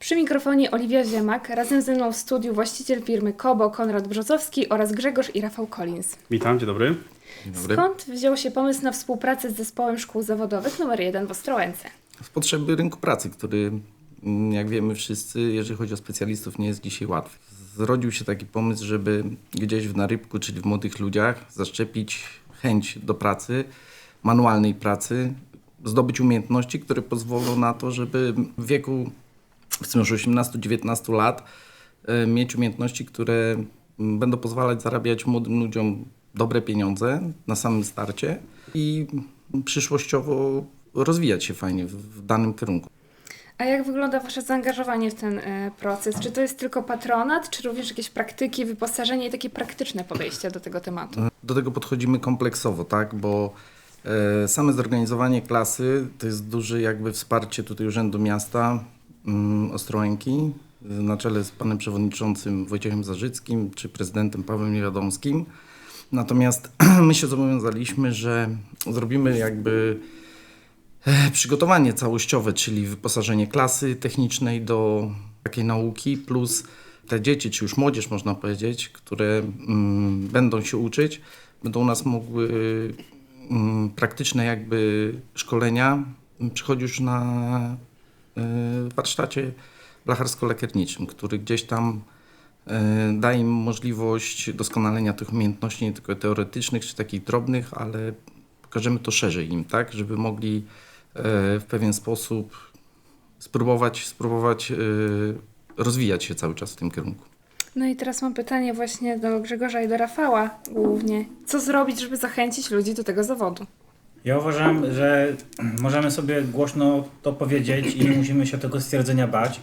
Przy mikrofonie Oliwia Ziemak, razem ze mną w studiu właściciel firmy Kobo Konrad Brzozowski oraz Grzegorz i Rafał Collins. Witam, dzień dobry. Dzień dobry. Skąd wziął się pomysł na współpracę z Zespołem Szkół Zawodowych nr 1 w Ostrołęce? Z potrzeby rynku pracy, który, mm, jak wiemy wszyscy, jeżeli chodzi o specjalistów, nie jest dzisiaj łatwy. Zrodził się taki pomysł, żeby gdzieś w narybku, czyli w młodych ludziach, zaszczepić chęć do pracy, manualnej pracy, zdobyć umiejętności, które pozwolą na to, żeby w wieku powiedzmy już 18-19 lat e, mieć umiejętności, które mm, będą pozwalać zarabiać młodym ludziom dobre pieniądze na samym starcie i przyszłościowo rozwijać się fajnie w, w danym kierunku. A jak wygląda Wasze zaangażowanie w ten e, proces? Czy to jest tylko patronat, czy również jakieś praktyki, wyposażenie i takie praktyczne podejście do tego tematu? Do tego podchodzimy kompleksowo, tak, bo e, same zorganizowanie klasy to jest duże jakby wsparcie tutaj Urzędu Miasta Ostrołęki y, na czele z panem przewodniczącym Wojciechem Zarzyckim czy prezydentem Pawłem Niewiadomskim. Natomiast my się zobowiązaliśmy, że zrobimy jakby e, przygotowanie całościowe, czyli wyposażenie klasy technicznej do takiej nauki, plus te dzieci, czy już młodzież można powiedzieć, które mm, będą się uczyć, będą u nas mogły mm, praktyczne jakby szkolenia mm, przychodzić już na y, warsztacie blacharsko-lakierniczym, który gdzieś tam y, daje im możliwość doskonalenia tych umiejętności nie tylko teoretycznych czy takich drobnych, ale pokażemy to szerzej im, tak, żeby mogli y, w pewien sposób spróbować, spróbować rozwijać się cały czas w tym kierunku. No i teraz mam pytanie właśnie do Grzegorza i do Rafała głównie. Co zrobić, żeby zachęcić ludzi do tego zawodu? Ja uważam, że możemy sobie głośno to powiedzieć i nie musimy się tego stwierdzenia bać,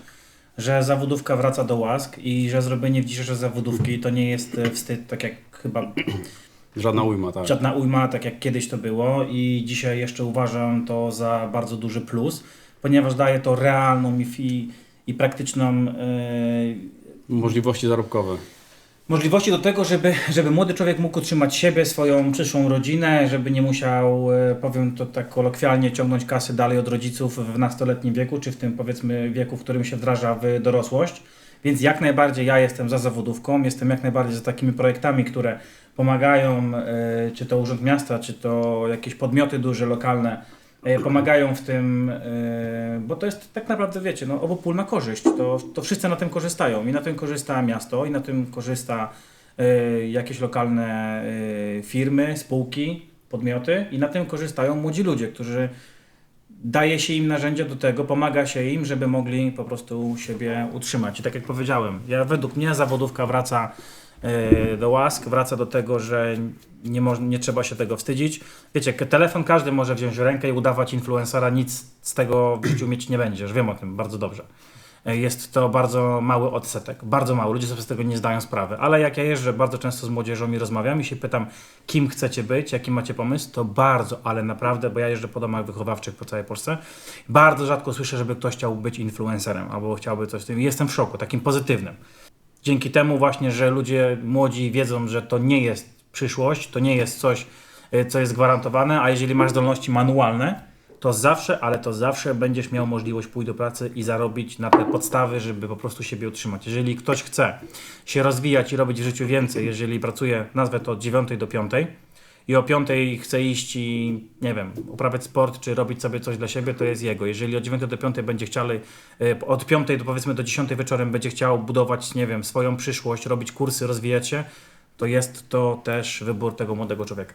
że zawodówka wraca do łask i że zrobienie w dzisiejszej zawodówki to nie jest e, wstyd, tak jak chyba Żadna ujma, tak. żadna ujma, tak jak kiedyś to było i dzisiaj jeszcze uważam to za bardzo duży plus, ponieważ daje to realną i, i praktyczną e, Możliwości zarobkowe. Możliwości do tego, żeby, żeby młody człowiek mógł utrzymać siebie, swoją przyszłą rodzinę, żeby nie musiał, e, powiem to tak kolokwialnie, ciągnąć kasy dalej od rodziców w nastoletnim wieku, czy w tym powiedzmy wieku, w którym się wdraża w dorosłość. Więc jak najbardziej ja jestem za zawodówką, jestem jak najbardziej za takimi projektami, które pomagają, e, czy to Urząd Miasta, czy to jakieś podmioty duże, lokalne, pomagają w tym, e, bo to jest tak naprawdę, wiecie, no, obopólna korzyść. To, to wszyscy na tym korzystają i na tym korzysta miasto, i na tym korzysta e, jakieś lokalne e, firmy, spółki, podmioty i na tym korzystają młodzi ludzie, którzy daje się im narzędzia do tego, pomaga się im, żeby mogli po prostu siebie utrzymać. I tak jak powiedziałem, ja, według mnie zawodówka wraca e, do łask, wraca do tego, że nie, moż, nie trzeba się tego wstydzić. Wiecie, k- telefon każdy może wziąć w rękę i udawać influencera, nic z tego w życiu mieć nie będziesz. Wiem o tym bardzo dobrze. E, Jest to bardzo mały odsetek, bardzo mały. Ludzie sobie z tego nie zdają sprawy. Ale jak ja jeżdżę bardzo często z młodzieżą i rozmawiam i się pytam, kim chcecie być, jaki macie pomysł, to bardzo, ale naprawdę, bo ja jeżdżę po domach wychowawczych po całej Polsce, bardzo rzadko słyszę, żeby ktoś chciał być influencerem albo chciałby coś w tym. Jestem w szoku, takim pozytywnym. Dzięki temu właśnie, że ludzie młodzi wiedzą, że to nie jest przyszłość, to nie jest coś, y, co jest gwarantowane, a jeżeli masz zdolności manualne, to zawsze, ale to zawsze będziesz miał możliwość pójść do pracy i zarobić na te podstawy, żeby po prostu siebie utrzymać. Jeżeli ktoś chce się rozwijać i robić w życiu więcej, jeżeli pracuje, nazwę to od 9 do 5 i o 5 chce iść i, nie wiem, uprawiać sport, czy robić sobie coś dla siebie, to jest jego. Jeżeli od 9 do 5 będzie chciał, y, od 5 do powiedzmy do 10 wieczorem będzie chciał budować, nie wiem, swoją przyszłość, robić kursy, rozwijać się, to jest to też wybór tego młodego człowieka.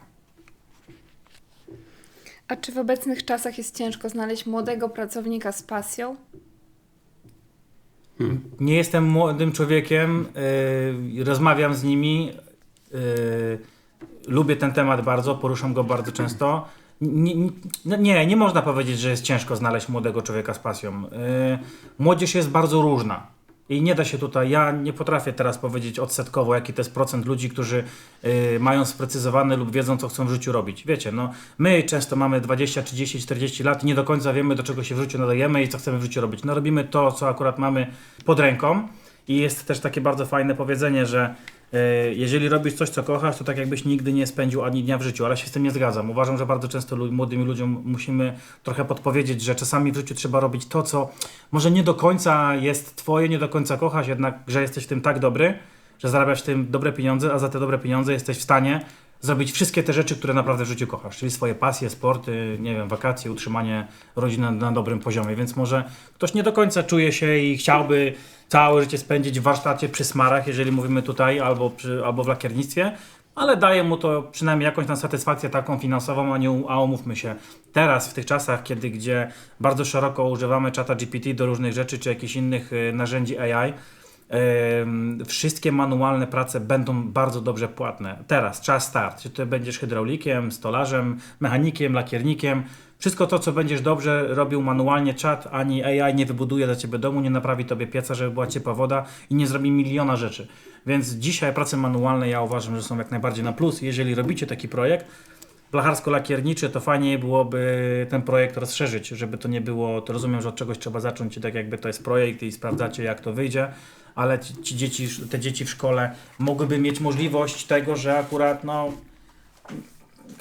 A czy w obecnych czasach jest ciężko znaleźć młodego pracownika z pasją? Nie jestem młodym człowiekiem, yy, rozmawiam z nimi, yy, lubię ten temat bardzo, poruszam go bardzo często. Nie, nie, no nie, nie można powiedzieć, że jest ciężko znaleźć młodego człowieka z pasją. Yy, młodzież jest bardzo różna. I nie da się tutaj, ja nie potrafię teraz powiedzieć odsetkowo, jaki to jest procent ludzi, którzy y, mają sprecyzowane lub wiedzą, co chcą w życiu robić. Wiecie, no, my często mamy 20, 30, 40 lat i nie do końca wiemy, do czego się w życiu nadajemy i co chcemy w życiu robić. No, robimy to, co akurat mamy pod ręką. I jest też takie bardzo fajne powiedzenie, że jeżeli robisz coś, co kochasz, to tak jakbyś nigdy nie spędził ani dnia w życiu, ale się z tym nie zgadzam. Uważam, że bardzo często młodym ludziom musimy trochę podpowiedzieć, że czasami w życiu trzeba robić to, co może nie do końca jest twoje, nie do końca kochasz, jednak, że jesteś w tym tak dobry, że zarabiasz w tym dobre pieniądze, a za te dobre pieniądze jesteś w stanie zrobić wszystkie te rzeczy, które naprawdę w życiu kochasz, czyli swoje pasje, sporty, nie wiem, wakacje, utrzymanie rodziny na, dobrym poziomie, więc może ktoś nie do końca czuje się i chciałby całe życie spędzić w warsztacie przy smarach, jeżeli mówimy tutaj, albo, przy, albo w lakiernictwie, ale daje mu to przynajmniej jakąś tam satysfakcję taką finansową, a, nie, a umówmy się, teraz w tych czasach, kiedy gdzie bardzo szeroko używamy czata GPT do różnych rzeczy, czy jakichś innych y, narzędzi AI, wszystkie manualne prace będą bardzo dobrze płatne. Teraz, czas start. Czy ty będziesz hydraulikiem, stolarzem, mechanikiem, lakiernikiem. Wszystko to, co będziesz dobrze robił manualnie, czat ani AI nie wybuduje dla ciebie domu, nie naprawi tobie pieca, żeby była ciepła woda i nie zrobi miliona rzeczy. Więc dzisiaj prace manualne ja uważam, że są jak najbardziej na plus. Jeżeli robicie taki projekt, blacharsko-lakierniczy, to fajnie byłoby ten projekt rozszerzyć, żeby to nie było, to rozumiem, że od czegoś trzeba zacząć i tak jakby to jest projekt i sprawdzacie jak to wyjdzie, ale ci, ci dzieci, te dzieci w szkole mogłyby mieć możliwość tego, że akurat no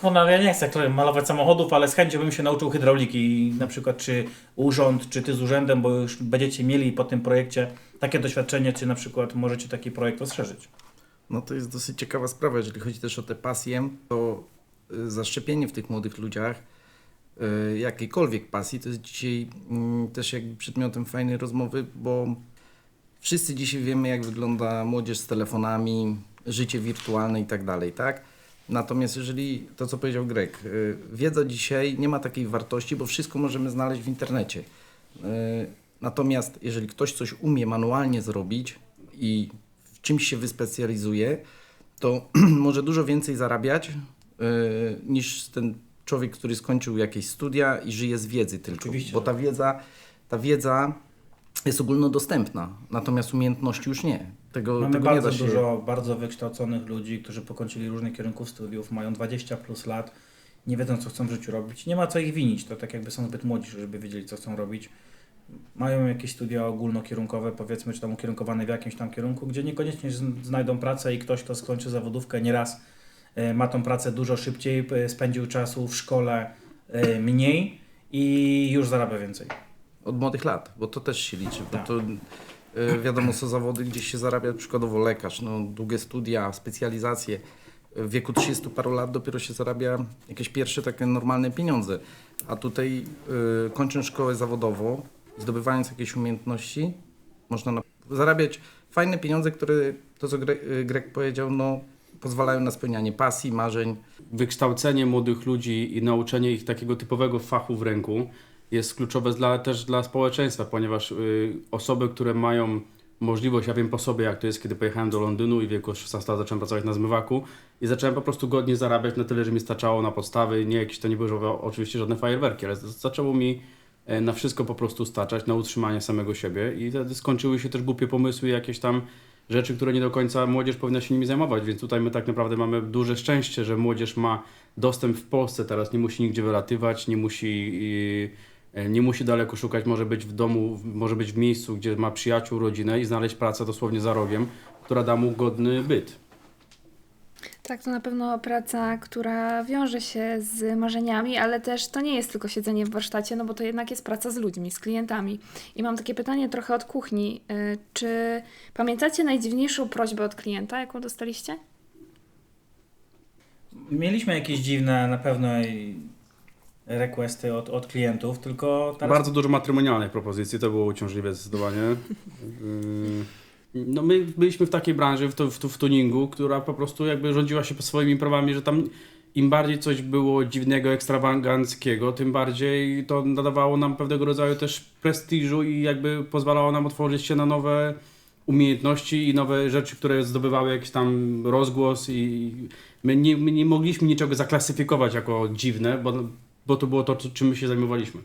Konrad, ja nie chcę malować samochodów, ale z chęcią bym się nauczył hydrauliki na przykład czy urząd, czy ty z urzędem, bo już będziecie mieli po tym projekcie takie doświadczenie, czy na przykład możecie taki projekt rozszerzyć. No to jest dosyć ciekawa sprawa, jeżeli chodzi też o te pasje, to zaszczepienie w tych młodych ludziach y, jakiejkolwiek pasji to jest dzisiaj mm, też jakby przedmiotem fajnej rozmowy, bo wszyscy dzisiaj wiemy jak wygląda młodzież z telefonami, życie wirtualne i tak dalej, tak? Natomiast jeżeli to co powiedział Greg, y, wiedza dzisiaj nie ma takiej wartości, bo wszystko możemy znaleźć w internecie. Y, Natomiast jeżeli ktoś coś umie manualnie zrobić i w czymś się wyspecjalizuje, to może dużo więcej zarabiać niż ten człowiek, który skończył jakieś studia i żyje z wiedzy tylko. Oczywiście, Bo ta wiedza, ta wiedza jest ogólnodostępna, natomiast umiejętności już nie. Tego, Mamy tego nie bardzo da się. dużo bardzo wykształconych ludzi, którzy pokończyli różnych kierunków studiów, mają 20 plus lat, nie wiedzą co chcą w życiu robić. Nie ma co ich winić, to tak jakby są zbyt młodzi, żeby wiedzieli co chcą robić. Mają jakieś studia ogólnokierunkowe, powiedzmy, czy tam ukierunkowane w jakimś tam kierunku, gdzie niekoniecznie zn- znajdą pracę i ktoś, kto skończy zawodówkę nieraz ma tą pracę dużo szybciej, e, spędził czasu w szkole e, mniej i już zarabia więcej. Od młodych lat, bo to też się liczy. Bo Tak. to y, wiadomo, są zawody, gdzie się zarabia przykładowo lekarz, no, długie studia, specjalizacje. W wieku 30 paru lat dopiero się zarabia jakieś pierwsze takie normalne pieniądze. A tutaj y, kończąc szkołę zawodową, zdobywając jakieś umiejętności, można na, zarabiać fajne pieniądze, które to co Greg powiedział, no, pozwalają na spełnianie pasji, marzeń. Wykształcenie młodych ludzi i nauczenie ich takiego typowego fachu w ręku jest kluczowe dla, też dla społeczeństwa, ponieważ y, osoby, które mają możliwość, ja wiem po sobie jak to jest, kiedy pojechałem do Londynu i w wieku 16 lat zacząłem pracować na zmywaku i zacząłem po prostu godnie zarabiać na tyle, że mi starczało na podstawy, nie jakieś to nie były oczywiście żadne fajerwerki, ale zaczęło mi e, na wszystko po prostu starczać, na utrzymanie samego siebie i wtedy skończyły się też głupie pomysły, jakieś tam rzeczy, które nie do końca młodzież powinna się nimi zajmować, więc tutaj my tak naprawdę mamy duże szczęście, że młodzież ma dostęp w Polsce. Teraz, nie musi nigdzie wylatywać, nie musi, yy, nie musi daleko szukać, może być w domu, może być w miejscu, gdzie ma przyjaciół, rodzinę i znaleźć pracę dosłownie za rogiem, która da mu godny byt. Tak, to na pewno praca, która wiąże się z marzeniami, ale też to nie jest tylko siedzenie w warsztacie, no bo to jednak jest praca z ludźmi, z klientami. I mam takie pytanie trochę od kuchni. Y, Czy pamiętacie najdziwniejszą prośbę od klienta, jaką dostaliście? Mieliśmy jakieś dziwne na pewno requesty od, od klientów, tylko teraz Bardzo dużo matrymonialnych propozycji, to było uciążliwe zdecydowanie. No my byliśmy w takiej branży, w, tu, w, w tuningu, która po prostu jakby rządziła się swoimi prawami, że tam im bardziej coś było dziwnego, ekstrawaganckiego, tym bardziej to nadawało nam pewnego rodzaju też prestiżu i jakby pozwalało nam otworzyć się na nowe umiejętności i nowe rzeczy, które zdobywały jakiś tam rozgłos i my nie, my nie mogliśmy niczego zaklasyfikować jako dziwne, bo, bo to było to, czym my się zajmowaliśmy.